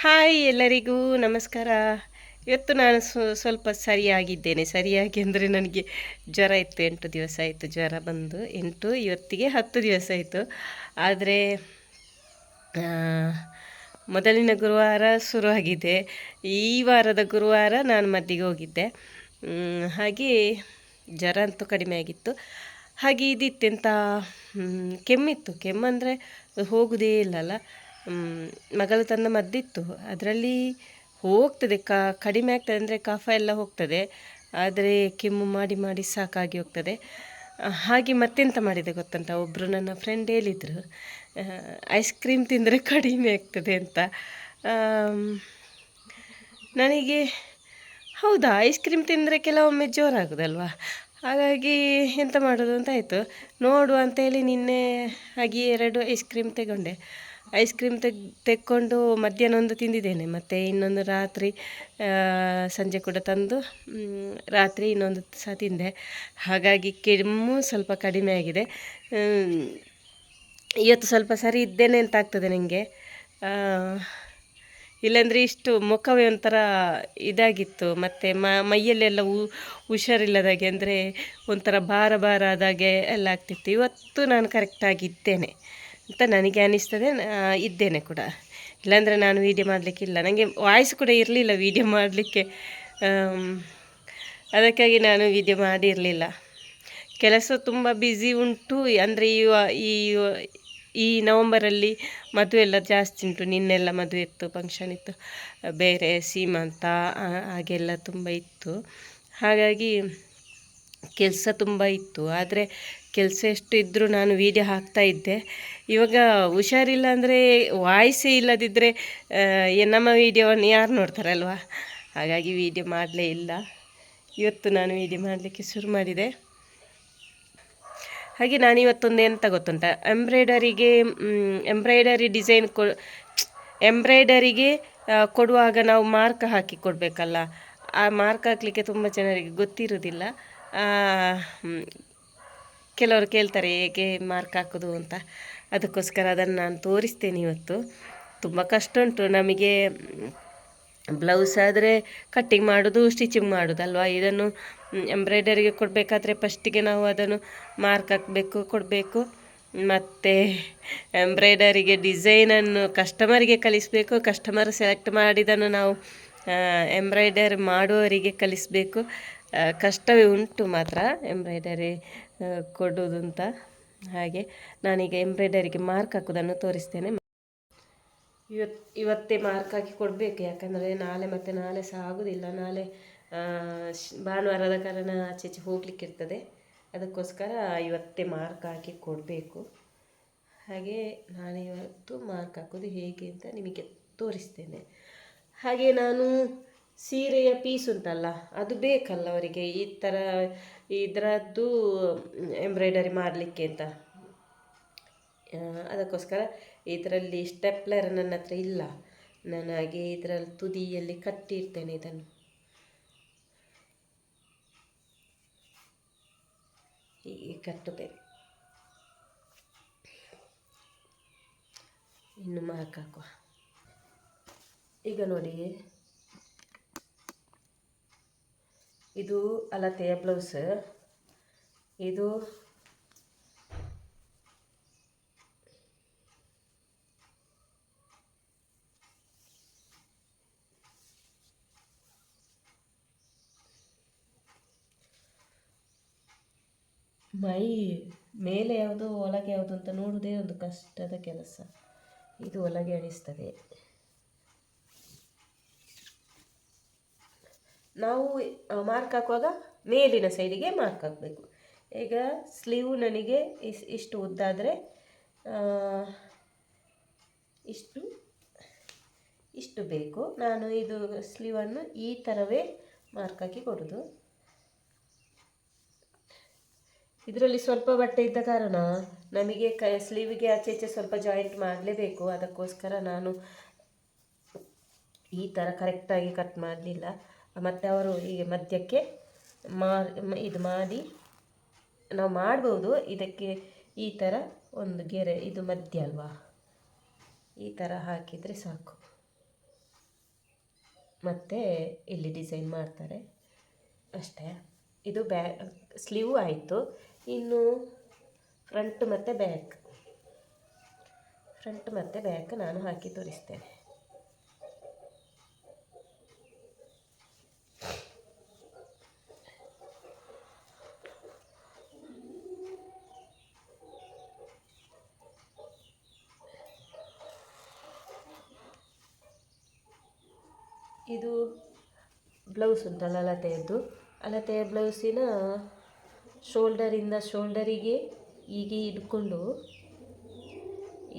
Hi ಎಲ್ಲರಿಗೂ ನಮಸ್ಕಾರ. ಇವತ್ತು ನಾನು ಸ್ವ- ಸ್ವಲ್ಪ ಸರಿಯಾಗಿದ್ದೇನೆ. ಸರಿಯಾಗಿ ಅಂದರೆ ನನಗೆ ಜ್ವರ ಇತ್ತು. ಎಂಟು ದಿವಸ ಆಯಿತು ಜ್ವರ ಬಂದು. ಎಂಟು ಇವತ್ತಿಗೆ ಹತ್ತು ದಿವಸ ಆಯಿತು. ಆದರೆ ಮೊದಲಿನ ಗುರುವಾರ ಶುರುವಾಗಿದೆ. ಈ ವಾರದ ಗುರುವಾರ ನಾನು ಮದ್ದಿಗೆ ಹೋಗಿದ್ದೆ. ಹಾಗೆ ಜ್ವರ ಅಂತೂ ಕಡಿಮೆ ಆಗಿತ್ತು. ಹಾಗೆ ಇದಿತ್ತೆಂತ ಮ್, ಕೆಮ್ಮಿತ್ತು. ಕೆಮ್ಮಂದರೆ ಹೋಗುವುದೇ ಇಲ್ಲಲ್ಲ. ಮಗಳು ತಂದ ಮದ್ದಿತ್ತು. ಅದರಲ್ಲಿ ಹೋಗ್ತದೆ, ಕ, ಕಡಿಮೆ ಆಗ್ತದೆ ಅಂದರೆ ಕಫ ಎಲ್ಲ ಹೋಗ್ತದೆ. ಆದರೆ ಕೆಮ್ಮು ಮಾಡಿ ಮಾಡಿ ಸಾಕಾಗಿ ಹೋಗ್ತದೆ. ಹಾಗೆ ಮತ್ತೆಂತ ಮಾಡಿದೆ ಗೊತ್ತಂತ ಒಬ್ಬರು ನನ್ನ ಫ್ರೆಂಡ್ ಹೇಳಿದರು ಐಸ್ ಕ್ರೀಮ್ ತಿಂದರೆ ಕಡಿಮೆ ಆಗ್ತದೆ ಅಂತ. ನನಗೆ, ಹೌದಾ ಐಸ್ ಕ್ರೀಮ್ ತಿಂದರೆ ಕೆಲವೊಮ್ಮೆ ಜೋರಾಗೋದಲ್ವಾ ಹಾಗಾಗಿ ಎಂತ ಮಾಡೋದು ಅಂತ ಆಯಿತು. ನೋಡುವ ಅಂತೇಳಿ ನಿನ್ನೆ ಹಾಗೆ ಎರಡು ಐಸ್ ಕ್ರೀಮ್ ತಗೊಂಡೆ. ಐಸ್ ಕ್ರೀಮ್ ತೆಗ್, ತೆಕ್ಕೊಂಡು ಮಧ್ಯಾಹ್ನ ಒಂದು ತಿಂದಿದ್ದೇನೆ. ಮತ್ತು ಇನ್ನೊಂದು ರಾತ್ರಿ ಸಂಜೆ ಕೂಡ ತಂದು ರಾತ್ರಿ ಇನ್ನೊಂದು ಸಹ ತಿಂದೆ. ಹಾಗಾಗಿ ಕೆಮ್ಮು ಸ್ವಲ್ಪ ಕಡಿಮೆ ಆಗಿದೆ. ಇವತ್ತು ಸ್ವಲ್ಪ ಸರಿ ಇದ್ದೇನೆ ಅಂತ ಆಗ್ತದೆ ನನಗೆ ಇಲ್ಲಾಂದರೆ ಇಷ್ಟು ಮುಖವೇ ಒಂಥರ ಇದಾಗಿತ್ತು. ಮತ್ತು ಮ, ಮೈಯಲ್ಲೆಲ್ಲ ಹುಷಾರಿಲ್ಲದಾಗೆ ಅಂದರೆ ಒಂಥರ ಭಾರ ಭಾರ ಆದಾಗೆ ಎಲ್ಲ ಆಗ್ತಿತ್ತು. ಇವತ್ತು ನಾನು ಕರೆಕ್ಟಾಗಿದ್ದೇನೆ ಅಂತ ನನಗೆ ಅನ್ನಿಸ್ತದೆ ಇದ್ದೇನೆ ಕೂಡ. ಇಲ್ಲಾಂದರೆ ನಾನು ವೀಡಿಯೋ ಮಾಡಲಿಕ್ಕಿಲ್ಲ. ನನಗೆ ವಾಯ್ಸ್ ಕೂಡ ಇರಲಿಲ್ಲ ವೀಡಿಯೋ ಮಾಡಲಿಕ್ಕೆ. ಅದಕ್ಕಾಗಿ ನಾನು ವೀಡಿಯೋ ಮಾಡಿರಲಿಲ್ಲ. ಕೆಲಸ ತುಂಬ ಬ್ಯುಸಿ ಉಂಟು. ಅಂದರೆ ಈ ಈ ಈ ನವಂಬರಲ್ಲಿ ಮದುವೆ ಎಲ್ಲ ಜಾಸ್ತಿ ಉಂಟು. ನಿನ್ನೆಲ್ಲ ಮದುವೆ ಇತ್ತು ಫಂಕ್ಷನ್ ಇತ್ತು. ಬೇರೆ ಸೀಮಂತ ಹಾಗೆಲ್ಲ ತುಂಬ ಇತ್ತು. ಹಾಗಾಗಿ ಕೆಲಸ ತುಂಬ ಇತ್ತು. ಆದರೆ ಕೆಲಸ ಎಷ್ಟು ಇದ್ದರೂ ನಾನು ವೀಡಿಯೋ ಹಾಕ್ತಾ ಇದ್ದೆ. ಇವಾಗ ಹುಷಾರಿಲ್ಲ ಅಂದರೆ ವಾಯ್ಸೇ ಇಲ್ಲದಿದ್ದರೆ ನಮ್ಮ ವೀಡಿಯೋವನ್ನು ಯಾರು ನೋಡ್ತಾರಲ್ವಾ? ಹಾಗಾಗಿ ವೀಡಿಯೋ ಮಾಡಲೇ ಇಲ್ಲ. ಇವತ್ತು ನಾನು ವೀಡಿಯೋ ಮಾಡಲಿಕ್ಕೆ ಶುರು ಮಾಡಿದೆ. ಹಾಗೆ ನಾನು ಇವತ್ತೊಂದು ಎಂತ ಗೊತ್ತುಂಟ? ಎಂಬ್ರಾಯ್ಡರಿಗೆ ಎಂಬ್ರಾಯ್ಡರಿ ಡಿಸೈನ್ ಕೊ, ಎಂಬ್ರಾಯ್ಡರಿಗೆ ಕೊಡುವಾಗ ನಾವು ಮಾರ್ಕ್ ಹಾಕಿ ಕೊಡಬೇಕಲ್ಲ? ಆ ಮಾರ್ಕ್ ಹಾಕಲಿಕ್ಕೆ ತುಂಬ ಜನರಿಗೆ ಗೊತ್ತಿರೋದಿಲ್ಲ. ಕೆಲವರು ಕೇಳ್ತಾರೆ, ಹೇಗೆ ಮಾರ್ಕ್ ಹಾಕೋದು ಅಂತ? ಅದಕ್ಕೋಸ್ಕರ ಅದನ್ನು ನಾನು ತೋರಿಸ್ತೇನೆ ಇವತ್ತು. ತುಂಬ ಕಷ್ಟ ಉಂಟು. ನಮಗೆ ಬ್ಲೌಸ್ ಆದರೆ ಕಟ್ಟಿಂಗ್ ಮಾಡೋದು ಸ್ಟಿಚಿಂಗ್ ಮಾಡೋದಲ್ವಾ ಇದನ್ನು ಎಂಬ್ರಾಯ್ಡರಿಗೆ ಕೊಡಬೇಕಾದ್ರೆ ಫಸ್ಟಿಗೆ ನಾವು ಅದನ್ನು ಮಾರ್ಕ್ ಹಾಕಬೇಕು, ಕೊಡಬೇಕು. ಮತ್ತು ಎಂಬ್ರಾಯ್ಡರಿಗೆ ಡಿಸೈನನ್ನು ಕಸ್ಟಮರಿಗೆ ಕಲಿಸಬೇಕು ಕಸ್ಟಮರ್ ಸೆಲೆಕ್ಟ್ ಮಾಡಿದನ್ನು ನಾವು ಎಂಬ್ರಾಯ್ಡರಿ ಮಾಡುವವರಿಗೆ ಕಲಿಸಬೇಕು. ಕಷ್ಟವೇ ಉಂಟು ಮಾತ್ರ ಎಂಬ್ರಾಯ್ಡರಿ ಕೊಡೋದು ಅಂತ ಹಾಗೆ ನಾನೀಗ ಎಂಬ್ರಾಯ್ಡರಿಗೆ ಮಾರ್ಕ್ ಹಾಕೋದನ್ನು ತೋರಿಸ್ತೇನೆ. ಇವತ್ತು ಇವತ್ತೇ ಮಾರ್ಕ್ ಹಾಕಿ ಕೊಡಬೇಕು, ಯಾಕಂದರೆ ನಾಳೆ ಮತ್ತು ನಾಳೆ ಸಹ ಆಗೋದಿಲ್ಲ. ನಾಳೆ ಭಾನುವಾರದ ಕಾರಣ ಆಚೆ ಈಚೆ ಹೋಗ್ಲಿಕ್ಕೆ ಇರ್ತದೆ. ಅದಕ್ಕೋಸ್ಕರ ಇವತ್ತೇ ಮಾರ್ಕ್ ಹಾಕಿ ಕೊಡಬೇಕು. ಹಾಗೆ ನಾನು ಇವತ್ತು ಮಾರ್ಕ್ ಹಾಕೋದು ಹೇಗೆ ಅಂತ ನಿಮಗೆ ತೋರಿಸ್ತೇನೆ. ಹಾಗೆ ನಾನು ಸೀರೆಯ ಪೀಸ್ ಉಂಟಲ್ಲ, ಅದು ಬೇಕಲ್ಲ ಅವರಿಗೆ? ಈ ಥರ ಇದರದ್ದು ಎಂಬ್ರಾಯ್ಡರಿ ಮಾಡಲಿಕ್ಕೆ ಅಂತ. ಅದಕ್ಕೋಸ್ಕರ ಇದರಲ್ಲಿ ಸ್ಟೆಪ್ಲರ್ ನನ್ನ ಹತ್ರ ಇಲ್ಲ. ನಾನು ಹಾಗೆ ಇದರಲ್ಲಿ ತುದಿಯಲ್ಲಿ ಕಟ್ಟಿರ್ತೇನೆ ಇದನ್ನು. ಹೀಗೆ ಕಟ್ಟುತ್ತೇನೆ. ಇನ್ನು ಮಾರ್ಕ್ ಹಾಕುವ. ಈಗ ನೋಡಿ. ಇದು ಅಲತೆಯ ಬ್ಲೌಸ್. ಇದು ಮೈ ಮೇಲೆ ಯಾವುದು ಒಳಗೆ ಯಾವುದು ಅಂತ ನೋಡುವುದೇ ಒಂದು ಕಷ್ಟದ ಕೆಲಸ. ಇದು ಒಳಗೆ ಅಣಿಸ್ತದೆ ನಾವು ಮಾರ್ಕ್ ಹಾಕುವಾಗ ಮೇಲಿನ ಸೈಡಿಗೆ ಮಾರ್ಕ್ ಹಾಕಬೇಕು. ಈಗ ಸ್ಲೀವ್ ನನಗೆ ಇಸ್, ಇಷ್ಟು ಉದ್ದಾದರೆ ಇಷ್ಟು ಇಷ್ಟು ಬೇಕು. ನಾನು ಇದು ಸ್ಲೀವನ್ನು ಈ ಥರವೇ ಮಾರ್ಕ್ ಹಾಕಿ ಕೊಡೋದು. ಇದರಲ್ಲಿ ಸ್ವಲ್ಪ ಬಟ್ಟೆ ಇದ್ದ ಕಾರಣ ನಮಗೆ ಕ ಸ್ಲೀವಿಗೆ ಆಚೆ ಈಚೆ ಸ್ವಲ್ಪ ಜಾಯಿಂಟ್ ಮಾಡಲೇಬೇಕು. ಅದಕ್ಕೋಸ್ಕರ ನಾನು ಈ ಥರ ಕರೆಕ್ಟಾಗಿ ಕಟ್ ಮಾಡಲಿಲ್ಲ. ಮತ್ತು ಅವರು ಹೀಗೆ ಮಧ್ಯಕ್ಕೆ ಮಾ ಇದು ಮಾಡಿ, ನಾವು ಮಾಡ್ಬೋದು. ಇದಕ್ಕೆ ಈ ಥರ ಒಂದು ಗೆರೆ, ಇದು ಮಧ್ಯ ಅಲ್ವಾ? ಈ ಥರ ಹಾಕಿದರೆ ಸಾಕು. ಮತ್ತು ಇಲ್ಲಿ ಡಿಸೈನ್ ಮಾಡ್ತಾರೆ. ಅಷ್ಟೇ. ಇದು ಬ್ಯಾ, ಸ್ಲೀವ್ ಆಯಿತು. ಇನ್ನು ಫ್ರಂಟ್ ಮತ್ತು ಬ್ಯಾಕ್. ಫ್ರಂಟ್ ಮತ್ತು ಬ್ಯಾಕ್ ನಾನು ಹಾಕಿ ತೋರಿಸ್ತೇನೆ ಇದು ಬ್ಲೌಸ್ ಉಂಟಲ್ಲ ಅಳತೆಯದ್ದು ಅಲತೆಯ ಬ್ಲೌಸಿನ ಶೋಲ್ಡರಿಂದ ಶೋಲ್ಡರಿಗೆ ಹೀಗೆ ಹಿಡ್ಕೊಂಡು,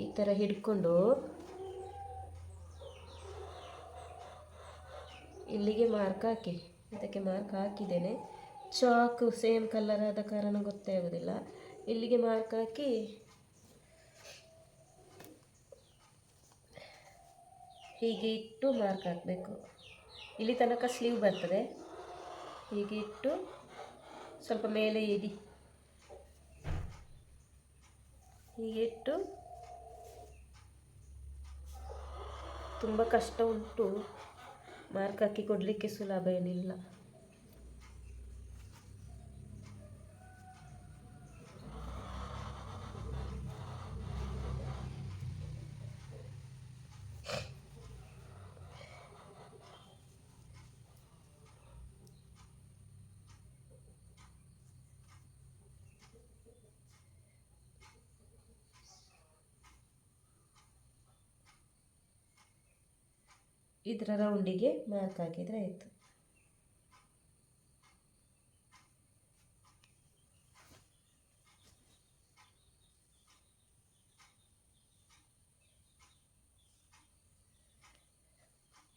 ಈ ಥರ ಹಿಡ್ಕೊಂಡು, ಇಲ್ಲಿಗೆ ಮಾರ್ಕ್ ಹಾಕಿ, ಇದಕ್ಕೆ ಮಾರ್ಕ್ ಹಾಕಿದ್ದೇನೆ. ಚಾಕು ಸೇಮ್ ಕಲರ್ ಆದ ಕಾರಣ ಗೊತ್ತೇ ಆಗೋದಿಲ್ಲ. ಇಲ್ಲಿಗೆ ಮಾರ್ಕ್ ಹಾಕಿ, ಹೀಗೆ ಇಟ್ಟು ಮಾರ್ಕ್ ಹಾಕಬೇಕು. ಇಲ್ಲಿ ತನಕ ಸ್ಲೀವ್ ಬರ್ತದೆ. ಹೀಗೆ ಇಟ್ಟು ಸ್ವಲ್ಪ ಮೇಲೆ ಇಡಿ. ಹೀಗೆ ಇಟ್ಟು ತುಂಬ ಕಷ್ಟ ಉಂಟು. ಮಾರ್ಕ್ ಹಾಕಿ ಕೊಡಲಿಕ್ಕೆ ಸುಲಭ ಏನಿಲ್ಲ. ಇದರ ರೌಂಡಿಗೆ ಮಾರ್ಕ್ ಹಾಕಿದರೆ ಆಯಿತು.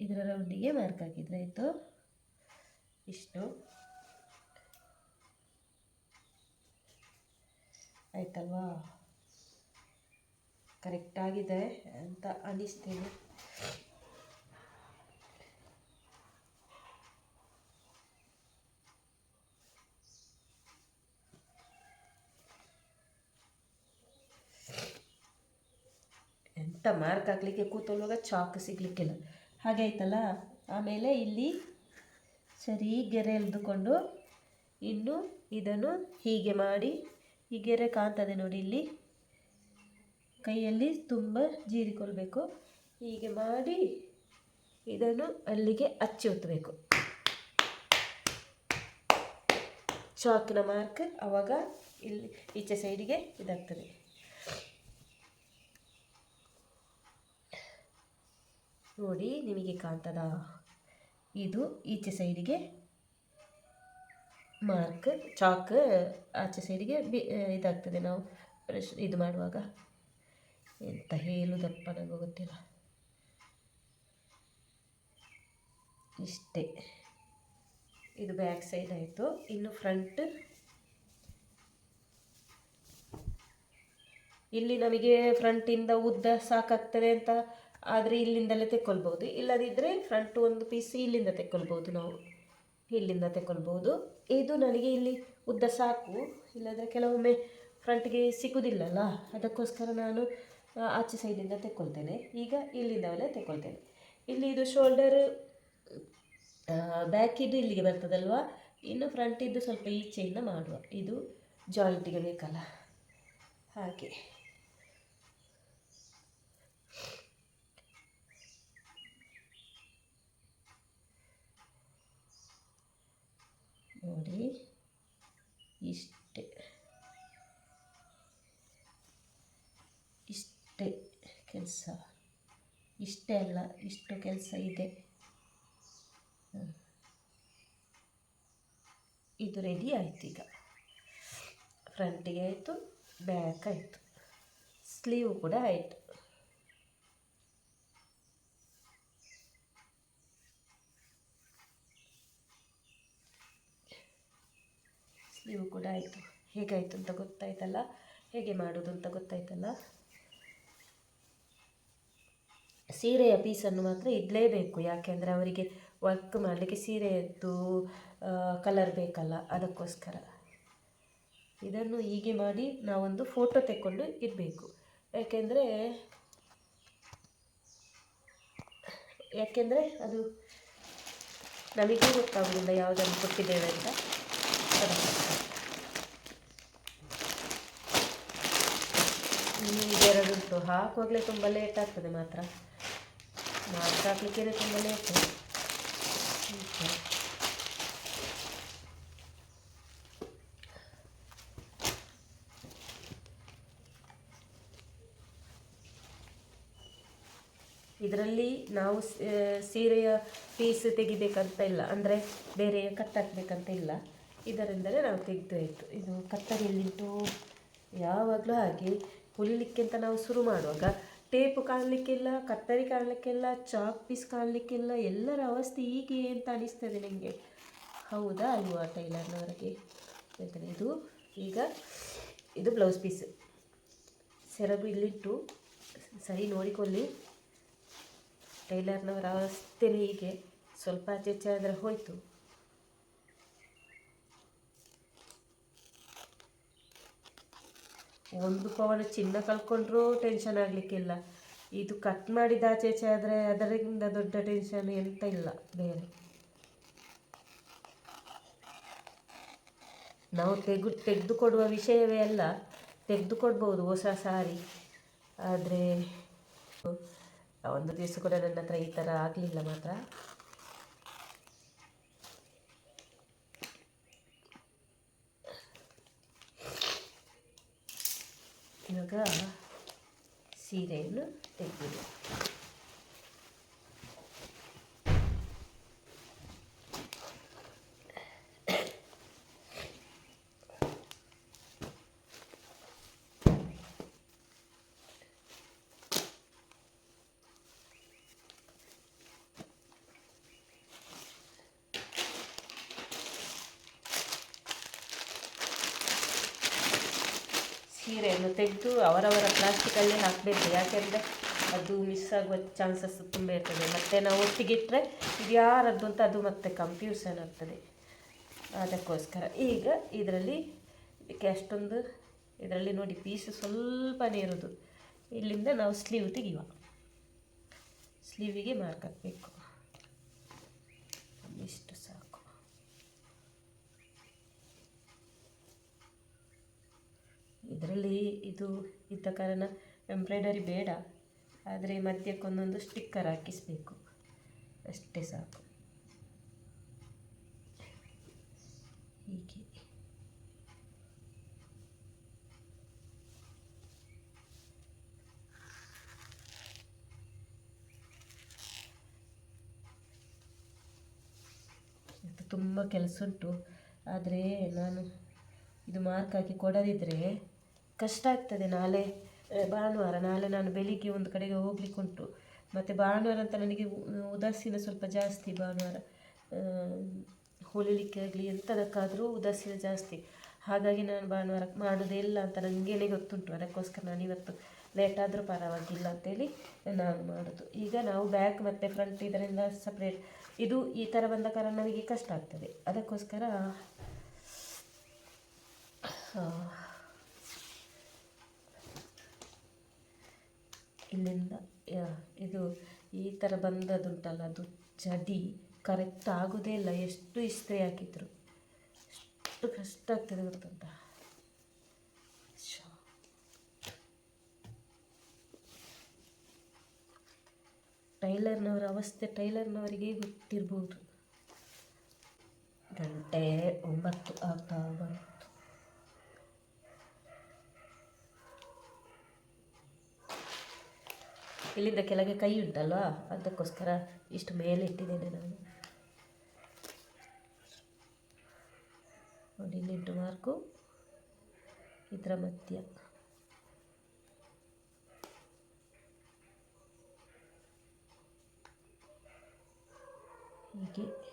ಇದರ ರೌಂಡಿಗೆ ಮಾರ್ಕ್ ಹಾಕಿದರೆ ಆಯಿತು. ಇಷ್ಟು ಆಯ್ತಲ್ವಾ? ಕರೆಕ್ಟಾಗಿದೆ ಅಂತ ಅನಿಸ್ತೇನೆ. ಎಂತ ಮಾರ್ಕ್ ಹಾಕ್ಲಿಕ್ಕೆ ಕೂತೊಳ್ಳುವಾಗ ಚಾಕ್ ಸಿಗಲಿಕ್ಕಿಲ್ಲ. ಹಾಗೆ ಆಯ್ತಲ್ಲ? ಆಮೇಲೆ ಇಲ್ಲಿ ಸರಿ ಗೆರೆ ಎಳೆದುಕೊಂಡು ಇನ್ನು ಇದನ್ನು ಹೀಗೆ ಮಾಡಿ, ಈ ಗೆರೆ ಕಾಣ್ತದೆ ನೋಡಿ ಇಲ್ಲಿ. ಕೈಯಲ್ಲಿ ತುಂಬ ಜೀರಿಕೊಳ್ಬೇಕು ಹೀಗೆ ಮಾಡಿ ಇದನ್ನು ಅಲ್ಲಿಗೆ ಹಚ್ಚಿ ಒತ್ತಬೇಕು ಚಾಕಿನ ಮಾರ್ಕ್ ಆವಾಗ ಇಲ್ಲಿ ಈಚೆ ಸೈಡಿಗೆ ಇದಾಗ್ತದೆ. ನೋಡಿ ನಿಮಗೆ ಕಾಣ್ತದ? ಇದು ಈಚೆ ಸೈಡಿಗೆ ಮಾರ್ಕ್, ಚಾಕ್, ಆಚೆ ಸೈಡಿಗೆ ಬಿ ಇದಾಗ್ತದೆ ನಾವು ಬ್ರಷ್ ಇದು ಮಾಡುವಾಗ. ಎಂತ ಹೇಳುವುದಪ್ಪ ನನಗೆ ಗೊತ್ತಿಲ್ಲ. ಇಷ್ಟೇ. ಇದು ಬ್ಯಾಕ್ ಸೈಡ್ ಆಯಿತು. ಇನ್ನು ಫ್ರಂಟ್ ಇಲ್ಲಿ ನಮಗೆ ಫ್ರಂಟಿಂದ ಉದ್ದ ಸಾಕಾಗ್ತದೆ ಅಂತ ಆದರೆ ಇಲ್ಲಿಂದಲೇ ತೆಕ್ಕೊಳ್ಬೋದು ಇಲ್ಲದಿದ್ದರೆ ಫ್ರಂಟ್ ಒಂದು ಪೀಸ್ ಇಲ್ಲಿಂದ ತೆಕ್ಕೊಳ್ಬೋದು ನಾವು. ಇಲ್ಲಿಂದ ತೆಕ್ಕೊಳ್ಬೋದು ಇದು ನನಗೆ ಇಲ್ಲಿ ಉದ್ದ ಸಾಕು. ಇಲ್ಲದ್ರೆ ಕೆಲವೊಮ್ಮೆ ಫ್ರಂಟ್ಗೆ ಸಿಗುವುದಿಲ್ಲಲ್ಲ ಅದಕ್ಕೋಸ್ಕರ ನಾನು ಆಚೆ ಸೈಡಿಂದ ತೆಕ್ಕೊಳ್ತೇನೆ. ಈಗ ಇಲ್ಲಿಂದಲೇ ತೆಕ್ಕೊಳ್ತೇನೆ. ಇಲ್ಲಿ ಇದು ಶೋಲ್ಡರ್ ಬ್ಯಾಕಿದ್ದು ಇಲ್ಲಿಗೆ ಬರ್ತದಲ್ವ? ಇನ್ನು ಫ್ರಂಟಿದ್ದು ಸ್ವಲ್ಪ ಈಚೆಯಿಂದ ಮಾಡುವ. ಇದು ಜಾಯಿಂಟಿಗೆ ಬೇಕಲ್ಲ? ಹಾಗೆ. ನೋಡಿ. ಇಷ್ಟೇ. ಇಷ್ಟೇ ಕೆಲಸ. ಇಷ್ಟೇ ಅಲ್ಲ, ಇಷ್ಟು ಕೆಲಸ ಇದೆ. ಇದು ರೆಡಿ ಆಯ್ತು ಈಗ. ಫ್ರಂಟಿಗೆ ಆಯಿತು ಬ್ಯಾಕ್ ಆಯಿತು. ಸ್ಲೀವ್ ಕೂಡ ಆಯಿತು. ಸ್ಲೀವ್ ಕೂಡ ಆಯಿತು. ಹೇಗಾಯಿತು ಅಂತ ಗೊತ್ತಾಯ್ತಲ್ಲ? ಹೇಗೆ ಮಾಡೋದು ಅಂತ ಗೊತ್ತಾಯ್ತಲ್ಲ? ಸೀರೆಯ ಪೀಸನ್ನು ಮಾತ್ರ ಇಡಲೇಬೇಕು. ಯಾಕೆಂದರೆ ಅವರಿಗೆ ವರ್ಕ್ ಮಾಡಲಿಕ್ಕೆ ಸೀರೆಯದ್ದು ಕಲರ್ ಬೇಕಲ್ಲ. ಅದಕ್ಕೋಸ್ಕರ. ಇದನ್ನು ಹೀಗೆ ಮಾಡಿ ನಾವೊಂದು ಫೋಟೋ ತೆಕ್ಕೊಂಡು ಇರಬೇಕು ಯಾಕೆಂದರೆ ಯಾಕೆಂದರೆ ಅದು ನಮಗೆ ಗೊತ್ತಾಗೋದಿಲ್ಲ ಯಾವುದನ್ನು ಕೊಟ್ಟಿದ್ದೇವೆ ಅಂತ. ಇದೆರಡುಂಟು ಹಾಕುವಾಗಲೇ ತುಂಬ ಲೇಟ್ ಆಗ್ತದೆ ಮಾತ್ರ. ಮಾತ್ರ ಹಾಕ್ಲಿಕ್ಕೆ ತುಂಬ ಲೇಟ್. ಇದರಲ್ಲಿ ನಾವು ಸೀರೆಯ ಪೀಸ್ ತೆಗಿಬೇಕಂತ ಇಲ್ಲ. ಅಂದರೆ ಬೇರೆ ಕಟ್ ಹಾಕ್ಬೇಕಂತ ಇಲ್ಲ. ಇದರಿಂದಲೇ ನಾವು ತೆಗೆದು ಆಯಿತು. ಇದು ಕತ್ತರಿಯಲ್ಲಿಂಟು ಯಾವಾಗಲೂ ಹಾಗೆ. ಹೊಲಿಲಿಕ್ಕೆ ಅಂತ ನಾವು ಶುರು ಮಾಡುವಾಗ ಟೇಪು ಕಾಣಲಿಕ್ಕಿಲ್ಲ, ಕತ್ತರಿ ಕಾಣಲಿಕ್ಕಿಲ್ಲ, ಚಾಕ್ ಪೀಸ್ ಕಾಣಲಿಕ್ಕಿಲ್ಲ ಎಲ್ಲರ ಅವಸ್ಥೆ ಹೀಗೆ ಅಂತ ಅನಿಸ್ತದೆ ನನಗೆ ಹೌದಾ ಅಲ್ವಾ ಟೈಲರ್ನವರಿಗೆ ಹೇಳ್ತಾರೆ ಇದು ಈಗ ಇದು ಬ್ಲೌಸ್ ಪೀಸ್. ಸೆರಗು ಇಲ್ಲಿಟ್ಟು ಸರಿ ನೋಡಿಕೊಳ್ಳಿ. ಟೈಲರ್ನವರ ಅವಸ್ಥೆನೇ ಹೀಗೆ. ಸ್ವಲ್ಪ ಆಚೆ ಈಚೆ ಆದರೆ ಹೋಯಿತು. ಒಂದು ಪವನ ಚಿನ್ನ ಕಳ್ಕೊಂಡ್ರೂ ಟೆನ್ಷನ್ ಆಗಲಿಕ್ಕಿಲ್ಲ. ಇದು ಕಟ್ ಮಾಡಿದ ಆಚೆ ಈಚೆ ಆದರೆ ಅದರಿಂದ ದೊಡ್ಡ ಟೆನ್ಷನ್ ಎಂತ ಇಲ್ಲ, ಬೇರೆ. ನಾವು ತೆಗು, ತೆಗೆದುಕೊಡುವ ವಿಷಯವೇ ಅಲ್ಲ, ತೆಗೆದುಕೊಡ್ಬೋದು ಹೊಸ ಸಾರಿ. ಆದರೆ ಒಂದು ದಿವಸ ಕೂಡ ನನ್ನ ಹತ್ರ ಈ ಥರ ಆಗಲಿಲ್ಲ ಮಾತ್ರ. ಇವಾಗ ಸೀರೆಯನ್ನು ತೆಗೆದಿಲ್ಲ ಸೀರೆಯನ್ನು ತೆಗೆದು ಅವರವರ ಪ್ಲಾಸ್ಟಿಕಲ್ಲೇ ಹಾಕಬೇಕು. ಯಾಕೆಂದರೆ ಅದು ಮಿಸ್ ಆಗುವ ಚಾನ್ಸಸ್ ತುಂಬ ಇರ್ತದೆ. ಮತ್ತು ನಾವು ಒಟ್ಟಿಗೆ ಇಟ್ಟರೆ ಇದು ಯಾರದ್ದು ಅಂತ ಅದು ಮತ್ತೆ ಕನ್ಫ್ಯೂಷನ್ ಆಗ್ತದೆ. ಅದಕ್ಕೋಸ್ಕರ ಈಗ ಇದರಲ್ಲಿ ಇದಕ್ಕೆ ಅಷ್ಟೊಂದು, ಇದರಲ್ಲಿ ನೋಡಿ ಪೀಸ್ ಸ್ವಲ್ಪನೇ ಇರೋದು ಇಲ್ಲಿಂದ ನಾವು ಸ್ಲೀವ್ ತೆಗೆಯುವ. ಸ್ಲೀವಿಗೆ ಮಾರ್ಕ್ ಹಾಕಬೇಕು. ಇಷ್ಟು ಸಾಕು ಇದರಲ್ಲಿ ಇದು ಇದ್ದ ಕಾರಣ ಎಂಬ್ರಾಯ್ಡರಿ ಬೇಡ. ಆದರೆ ಮಧ್ಯಕ್ಕೊಂದೊಂದು ಸ್ಟಿಕ್ಕರ್ ಹಾಕಿಸಬೇಕು. ಅಷ್ಟೇ ಸಾಕು. ಹೀಗೆ. ತುಂಬ ಕೆಲಸ ಉಂಟು. ಆದರೆ ನಾನು ಇದು ಮಾರ್ಕ್ ಹಾಕಿ ಕೊಡದಿದ್ದರೆ ಕಷ್ಟ ಆಗ್ತದೆ ನಾಳೆ ಭಾನುವಾರ, ನಾಳೆ ನಾನು ಬೆಳಿಗ್ಗೆ ಒಂದು ಕಡೆಗೆ ಹೋಗ್ಲಿಕ್ಕೆ ಉಂಟು ಮತ್ತು ಭಾನುವಾರ ಅಂತ ನನಗೆ ಉದಾಸೀನ ಸ್ವಲ್ಪ ಜಾಸ್ತಿ ಭಾನುವಾರ. ಹೊಲಿಲಿಕ್ಕೆ ಆಗಲಿ ಎಂಥದಕ್ಕಾದರೂ ಉದಾಸೀನ ಜಾಸ್ತಿ. ಹಾಗಾಗಿ ನಾನು ಭಾನುವಾರ ಮಾಡೋದೇ ಇಲ್ಲ ಅಂತ ನನಗೇನೆ ಗೊತ್ತುಂಟು. ಅದಕ್ಕೋಸ್ಕರ ನಾನು ಇವತ್ತು ಲೇಟ್ ಆದರೂ ಪರವಾಗಿಲ್ಲ ಅಂತೇಳಿ ನಾನು ಮಾಡೋದು. ಈಗ ನಾವು ಬ್ಯಾಕ್ ಮತ್ತು ಫ್ರಂಟ್ ಇದರಿಂದ ಸಪ್ರೇಟ್ ಇದು ಈ ಥರ ಬಂದ ಕಾರಣ ನನಗೆ ಕಷ್ಟ ಆಗ್ತದೆ. ಅದಕ್ಕೋಸ್ಕರ ಇಲ್ಲಿಂದ ಇದು ಈ ಥರ ಬಂದದುಂಟಲ್ಲ ಅದು ಜಡಿ. ಕರೆಕ್ಟ್ ಆಗೋದೇ ಇಲ್ಲ, ಎಷ್ಟು ಇಸ್ತ್ರಿ ಹಾಕಿದ್ರು. ಎಷ್ಟು ಕಷ್ಟ ಆಗ್ತದೆ ಗೊತ್ತುಂಟ? ಟೈಲರ್ನವರ ಅವಸ್ಥೆ, ಟೈಲರ್ನವರಿಗೆ ಗೊತ್ತಿರ್ಬೋದು. ಗಂಟೆ ಇಲ್ಲಿಂದ ಕೆಳಗೆ ಕೈ ಉಂಟಲ್ವ? ಅದಕ್ಕೋಸ್ಕರ ಇಷ್ಟು ಮೇಲೆ ಇಟ್ಟಿದ್ದೇನೆ ನಾನು. ನೋಡಿ ಇಲ್ಲಿಂಟು ಮಾರ್ಕು. ಇದರ ಮಧ್ಯ. ಹೀಗೆ.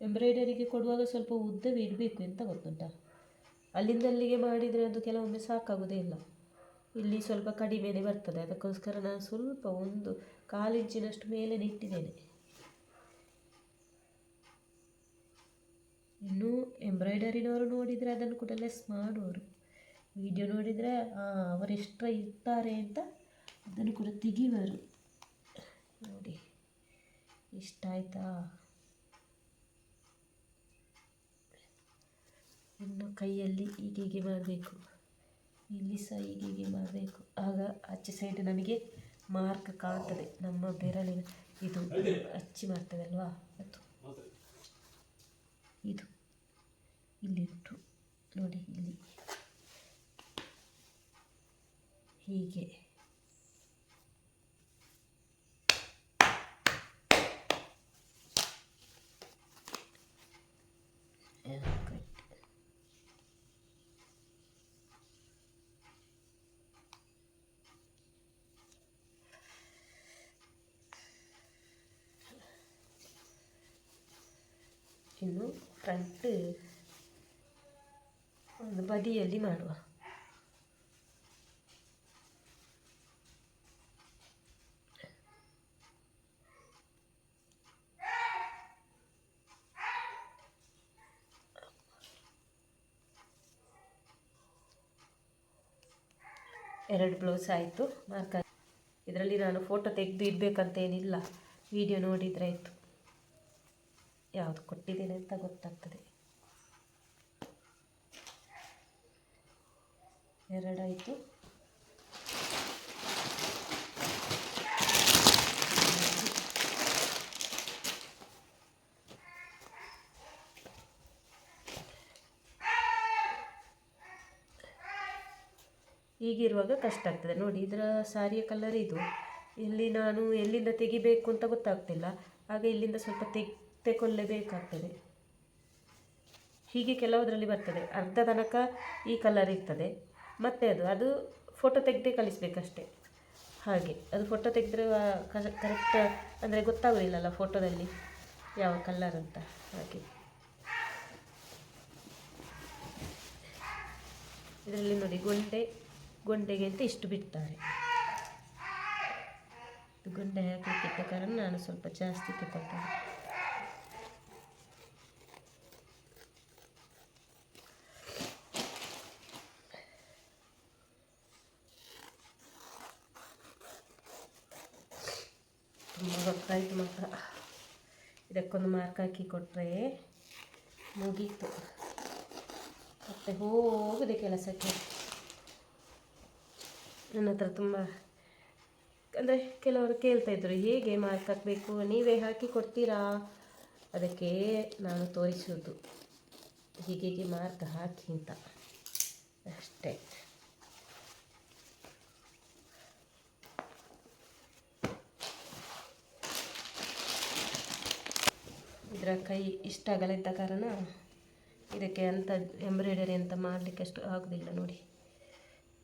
ಎಂಬ್ರಾಯ್ಡರಿಗೆ ಕೊಡುವಾಗ ಸ್ವಲ್ಪ ಉದ್ದವೇ ಇಡಬೇಕು ಎಂತ ಗೊತ್ತುಂಟ? ಅಲ್ಲಿಂದ ಅಲ್ಲಿಗೆ ಮಾಡಿದರೆ ಅದು ಕೆಲವೊಮ್ಮೆ ಸಾಕಾಗೋದೇ ಇಲ್ಲ. ಇಲ್ಲಿ ಸ್ವಲ್ಪ ಕಡಿಮೆನೇ ಬರ್ತದೆ. ಅದಕ್ಕೋಸ್ಕರ ನಾನು ಸ್ವಲ್ಪ ಒಂದು ಕಾಲು ಇಂಚಿನಷ್ಟು ಮೇಲೆ ನಿಟ್ಟಿದ್ದೇನೆ ಇನ್ನೂ ಎಂಬ್ರಾಯ್ಡರಿನವರು ನೋಡಿದರೆ ಅದನ್ನು ಕೂಡ ಲೆಸ್ ಮಾಡುವರು. ವಿಡಿಯೋ ನೋಡಿದರೆ ಅವರು ಎಷ್ಟರ ಇರ್ತಾರೆ ಅಂತ ಅದನ್ನು ಕೂಡ ತೆಗಿವರು ನೋಡಿ ಇಷ್ಟ ಆಯ್ತಾ ಇನ್ನು ಕೈಯಲ್ಲಿ ಹೀಗೆ ಮಾಡಬೇಕು. ಇಲ್ಲಿ ಸಹ ಹೀಗೆ ಮಾಡಬೇಕು. ಆಗ ಆಚೆ ಸೈಡ್ ನಮಗೆ ಮಾರ್ಕ್ ಕಾಣ್ತದೆ. ನಮ್ಮ ಬೆರಳಿನ ಇದು ಅಚ್ಚಿ ಮಾಡ್ತದೆ ಅಲ್ವಾ ಅದು. ಇದು. ಇಲ್ಲಿಟ್ಟು ನೋಡಿ, ಇಲ್ಲಿ. ಹೀಗೆ ಆ, correct. ಇನ್ನು ಫ್ರಂಟ್ ಒಂದು ಬದಿಯಲ್ಲಿ ಮಾಡುವ. ಎರಡು ಬ್ಲೌಸ್ ಆಯಿತು. ಮಾರ್ಕ ಇದರಲ್ಲಿ ನಾನು ಫೋಟೋ ತೆಗೆದು ಇಡಬೇಕಂತ ಏನಿಲ್ಲ ವಿಡಿಯೋ ನೋಡಿದರೆ ಆಯಿತು. ಯಾವುದು ಕೊಟ್ಟಿದ್ದೇನೆ ಅಂತ ಗೊತ್ತಾಗ್ತದೆ. ಎರಡಾಯಿತು. ಹೀಗಿರುವಾಗ ಕಷ್ಟ ಆಗ್ತದೆ. ನೋಡಿ, ಇದರ ಸಾರಿಯ ಕಲರ್ ಇದು. ಇಲ್ಲಿ ನಾನು ಎಲ್ಲಿಂದ ತೆಗಿಬೇಕು ಅಂತ ಗೊತ್ತಾಗ್ತಿಲ್ಲ. ಆಗ ಇಲ್ಲಿಂದ ಸ್ವಲ್ಪ ತೆಗ್ ತೆಗೊಳ್ಳೇಬೇಕಾಗ್ತದೆ ಹೀಗೆ ಕೆಲವುದರಲ್ಲಿ ಬರ್ತದೆ. ಅರ್ಧ ತನಕ ಈ ಕಲರ್ ಇರ್ತದೆ. ಮತ್ತೆ ಅದು ಅದು ಫೋಟೋ ತೆಗೆದೇ ಕಳಿಸ್ಬೇಕಷ್ಟೆ. ಹಾಗೆ, ಅದು ಫೋಟೋ ತೆಗೆದ್ರೆ ಕರೆಕ್ಟ್ ಅಂದರೆ ಗೊತ್ತಾಗೋದಿಲ್ಲಲ್ಲ ಫೋಟೋದಲ್ಲಿ ಯಾವ ಕಲರ್ ಅಂತ. ಹಾಗೆ. ಇದರಲ್ಲಿ ನೋಡಿ ಗೊಂಡೆ ಗೊಂಡೆಗೆ ಅಂತ ಇಷ್ಟು ಬಿಡ್ತಾರೆ. ಗೊಂಡೆ ಹಾಕಲಿಕ್ಕೆ ಕಾರಣ ನಾನು ಸ್ವಲ್ಪ ಜಾಸ್ತಿ ತಗೊಳ್ತೇನೆ ತುಂಬ ಗೊತ್ತಾಯಿತು ಮಾತ್ರ. ಇದಕ್ಕೊಂದು ಮಾರ್ಕ್ ಹಾಕಿ ಕೊಟ್ಟರೆ ಮುಗೀತು. ಮತ್ತೆ ಹೋಗಿದೆ ಕೆಲಸಕ್ಕೆ. ನನ್ನ ಹತ್ರ ತುಂಬ, ಅಂದರೆ ಕೆಲವರು ಕೇಳ್ತಾಯಿದ್ರು ಹೇಗೆ ಮಾರ್ಕ್ ಹಾಕಬೇಕು? ನೀವೇ ಹಾಕಿ ಕೊಡ್ತೀರಾ? ಅದಕ್ಕೆ ನಾನು ತೋರಿಸೋದು ಹೀಗೆ ಮಾರ್ಕ್ ಹಾಕಿ ಅಂತ. ಅಷ್ಟೇ. ಇದರ ಕೈ ಇಷ್ಟ ಆಗಲಿದ್ದ ಇದ್ದ ಕಾರಣ ಇದಕ್ಕೆ ಅಂತ ಎಂಬ್ರಾಯ್ಡರಿ ಅಂತ ಮಾಡಲಿಕ್ಕೆ ಅಷ್ಟು ಆಗೋದಿಲ್ಲ ನೋಡಿ.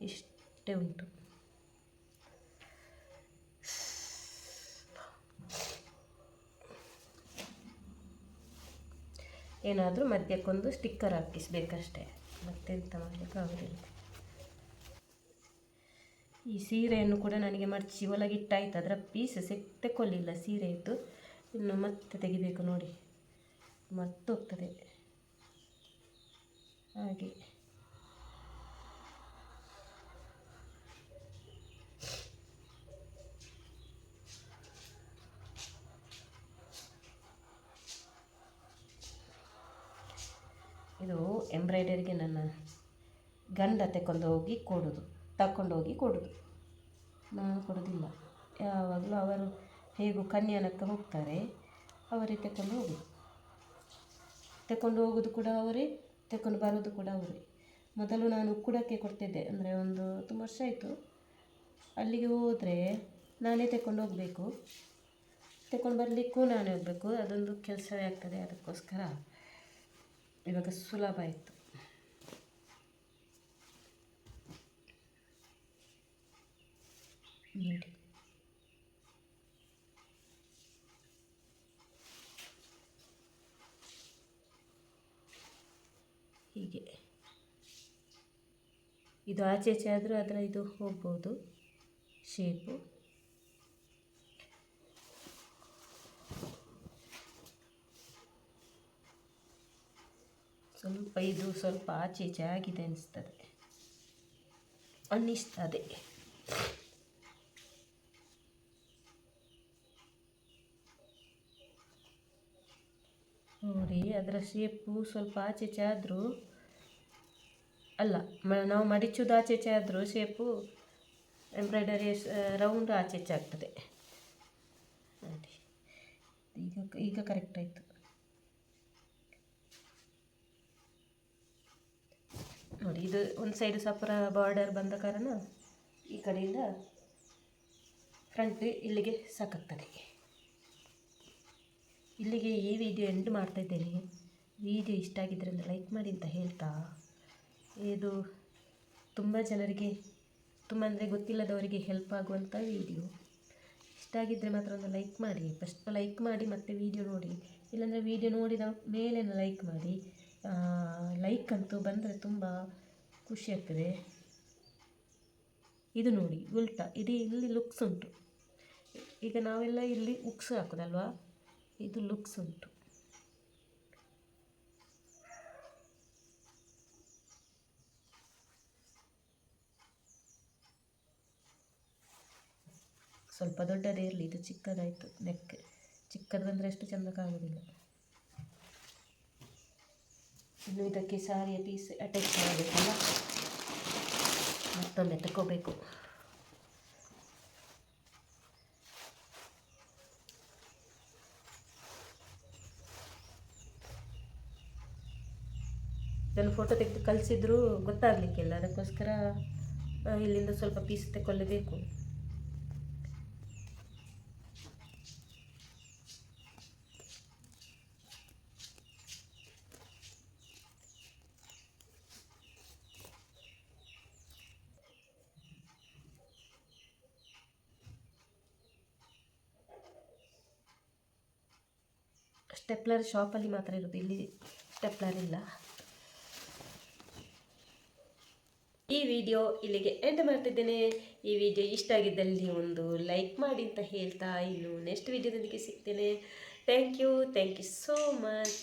ಇಷ್ಟೇ ಉಂಟು. ಏನಾದರೂ ಮಧ್ಯಕ್ಕೊಂದು ಸ್ಟಿಕ್ಕರ್ ಹಾಕಿಸ್ಬೇಕಷ್ಟೆ. ಮತ್ತೆಂತ ಮಾಡಲಿಕ್ಕೆ ಆಗೋದಿಲ್ಲ. ಈ ಸೀರೆಯನ್ನು ಕೂಡ ನನಗೆ ಮರ್ಚಿ ಒಳಗಿಟ್ಟಾಯ್ತು ಅದರ ಪೀಸ್ ಸೆ ತೆಕ್ಕೊಳ್ಳಿಲ್ಲ ಸೀರೆ ಇತ್ತು ಇನ್ನು ಮತ್ತೆ ತೆಗಿಬೇಕು ನೋಡಿ. ಮರ್ತೋಗ್ತದೆ. ಹಾಗೆ. ಇದು ಎಂಬ್ರಾಯ್ಡರಿಗೆ ನನ್ನ ಗಂಡ ತೆಕೊಂಡು ಹೋಗಿ ಕೊಡೋದು ತಗೊಂಡೋಗಿ ಕೊಡೋದು. ನಾನು ಕೊಡೋದಿಲ್ಲ. ಯಾವಾಗಲೂ ಅವರು ಹೇಗೂ ಕನ್ಯಾನಕ್ಕೆ ಹೋಗ್ತಾರೆ, ಅವರೇ ತಗೊಂಡು ಹೋಗೋದು. ತಗೊಂಡು ಹೋಗೋದು ಕೂಡ ಅವರೇ ತಗೊಂಡು ಬರೋದು ಕೂಡ ಅವರೇ. ಮೊದಲು ನಾನು ಉಕ್ಕುಡಕ್ಕೆ ಕೊಡ್ತಿದ್ದೆ, ಅಂದರೆ ಒಂದು ತುಂಬ ವರ್ಷ ಆಯಿತು. ಅಲ್ಲಿಗೆ ಹೋದರೆ ನಾನೇ ತಗೊಂಡು ಹೋಗಬೇಕು. ತಗೊಂಡು ಬರಲಿಕ್ಕೂ ನಾನೇ ಹೋಗಬೇಕು, ಅದೊಂದು ಕೆಲಸವೇ ಆಗ್ತದೆ, ಅದಕ್ಕೋಸ್ಕರ ಇವಾಗ ಸುಲಭ ಆಯಿತು. ನೋಡಿ ಹೀಗೆ. ಇದು ಆಚೆ ಆಚೆ ಆದರೂ ಅದರ ಇದು ಹೋಗ್ಬೋದು. ಶೇಪು ಸ್ವಲ್ಪ ಇದು ಸ್ವಲ್ಪ ಆಚೆ ಈಚೆ ಆಗಿದೆ ಅನಿಸ್ತದೆ. ಅನ್ನಿಸ್ತದೆ ನೋಡಿ ಅದರ ಶೇಪು ಸ್ವಲ್ಪ ಆಚೆ ಈಚೆ ಆದರೂ ಅಲ್ಲ, ಮ, ನಾವು ಮಡಿಚುದು ಆಚೆಚೆ ಆದರೂ ಶೇಪು ಎಂಬ್ರಾಯ್ಡರಿ ರೌಂಡ್ ಆಚೆ ಈಚೆ ಆಗ್ತದೆ. ನೋಡಿ, ಈಗ ಈಗ ಕರೆಕ್ಟ್ ಆಯಿತು. ನೋಡಿ, ಇದು ಒಂದು ಸೈಡ್ ಸಪರ ಬಾರ್ಡರ್ ಬಂದ ಕಾರಣ ಈ ಕಡೆಯಿಂದ ಫ್ರಂಟ್ ಇಲ್ಲಿಗೆ ಸಾಕಾಗ್ತದೆ. ಇಲ್ಲಿಗೆ ಈ ವಿಡಿಯೋ ಎಂಡ್ ಮಾಡ್ತಾ ಇದ್ದೇನೆ. ವಿಡಿಯೋ ಇಷ್ಟ ಆಗಿದ್ರೆ ಒಂದು ಲೈಕ್ ಮಾಡಿ ಅಂತ ಹೇಳ್ತಾ, ಇದು ತುಂಬ ಜನರಿಗೆ, ತುಂಬ ಅಂದರೆ ಗೊತ್ತಿಲ್ಲದವರಿಗೆ ಹೆಲ್ಪ್ ಆಗುವಂಥ ವಿಡಿಯೋ. ಇಷ್ಟ ಆಗಿದ್ದರೆ ಮಾತ್ರ ಒಂದು ಲೈಕ್ ಮಾಡಿ ಫಸ್ಟ್ ಲೈಕ್ ಮಾಡಿ ಮತ್ತೆ ವಿಡಿಯೋ ನೋಡಿ. ಇಲ್ಲಾಂದರೆ ವಿಡಿಯೋ ನೋಡಿದ ಮೇಲೆ ಲೈಕ್ ಮಾಡಿ. ಲೈಕ್ ಅಂತೂ ಬಂದರೆ ತುಂಬ ಖುಷಿ ಆಗ್ತದೆ. ಇದು ನೋಡಿ, ಉಲ್ಟಾ ಇದೇ ಇಲ್ಲಿ ಲುಕ್ಸ್ ಉಂಟು. ಈಗ ನಾವೆಲ್ಲ ಇಲ್ಲಿ ಉಕ್ಸ್ ಹಾಕೋದಲ್ವಾ? ಇದು ಲುಕ್ಸ್ ಉಂಟು. ಸ್ವಲ್ಪ ದೊಡ್ಡದೇ ಇರಲಿ, ಇದು ಚಿಕ್ಕದಾಯಿತು ನೆಕ್ ಚಿಕ್ಕದು ಬಂದರೆ ಅಷ್ಟು ಚೆಂದ ಕಾಣುವುದಿಲ್ಲ ಇನ್ನು ಇದಕ್ಕೆ ಸಾರಿಯ ಪೀಸ್ ಅಟ್ಯಾಚ್ ಮಾಡಬೇಕಲ್ಲ? ಮತ್ತೊಮ್ಮೆ ತಗೋಬೇಕು ಇದನ್ನು ಫೋಟೋ ತೆಗೆದು ಕಳಿಸಿದ್ರು ಗೊತ್ತಾಗಲಿಕ್ಕಿಲ್ಲ. ಅದಕ್ಕೋಸ್ಕರ ಇಲ್ಲಿಂದ ಸ್ವಲ್ಪ ಪೀಸ್ ತಗೊಳ್ಳಬೇಕು ಸ್ಟೆಪ್ಲರ್ ಶಾಪಲ್ಲಿ ಮಾತ್ರ ಇರೋದು. ಇಲ್ಲಿ ಸ್ಟೆಪ್ಲರ್ ಇಲ್ಲ. ಈ ವಿಡಿಯೋ ಇಲ್ಲಿಗೆ ಎಂಡ್ ಮಾಡ್ತಿದ್ದೇನೆ. ಈ ವಿಡಿಯೋ ಇಷ್ಟ ಆಗಿದ್ದಲ್ಲಿ ಒಂದು ಲೈಕ್ ಮಾಡಿ ಅಂತ ಹೇಳ್ತಾ ಇನ್ನು ನೆಕ್ಸ್ಟ್ ವಿಡಿಯೋದೊಂದಿಗೆ ಸಿಗ್ತೇನೆ. Thank you thank you so much